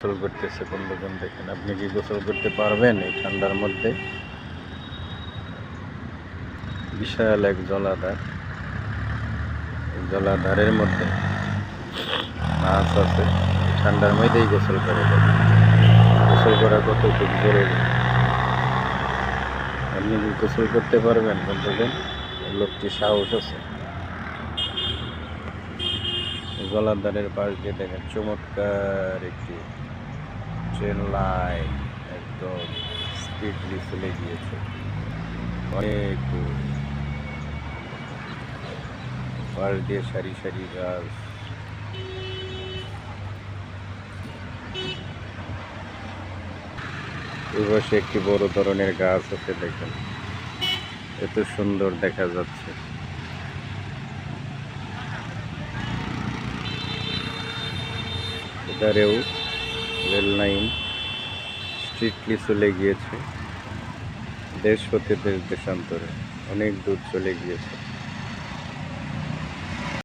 গোসল করতেছে বন্ধুগণ দেখেন। আপনি কি গোসল করতে পারবেন এই ঠান্ডার মধ্যে? বিশাল এক জলাধার। জলাধারের মধ্যে মাছ আছে। ঠান্ডার মধ্যেই গোসল করে গোসল করা কত খুব জরুরি। আপনি কি গোসল করতে পারবেন বন্ধুগণ? লোকটি সাহস আছে। জলাধারের পাশ দিয়ে দেখেন চমৎকার একটি ট্রেন লাইন একদম স্পিডলি চলে গিয়েছে। অনেক পাশ দিয়ে সারি সারি গাছ একটি বড় ধরনের গাছ আছে দেখেন। এত সুন্দর দেখা যাচ্ছে। এধারেও রেল লাইন স্ট্রিক্টলি চলে গিয়েছে। দেশ হতে দেশ দেশান্তরে। অনেক দূর চলে গিয়েছে।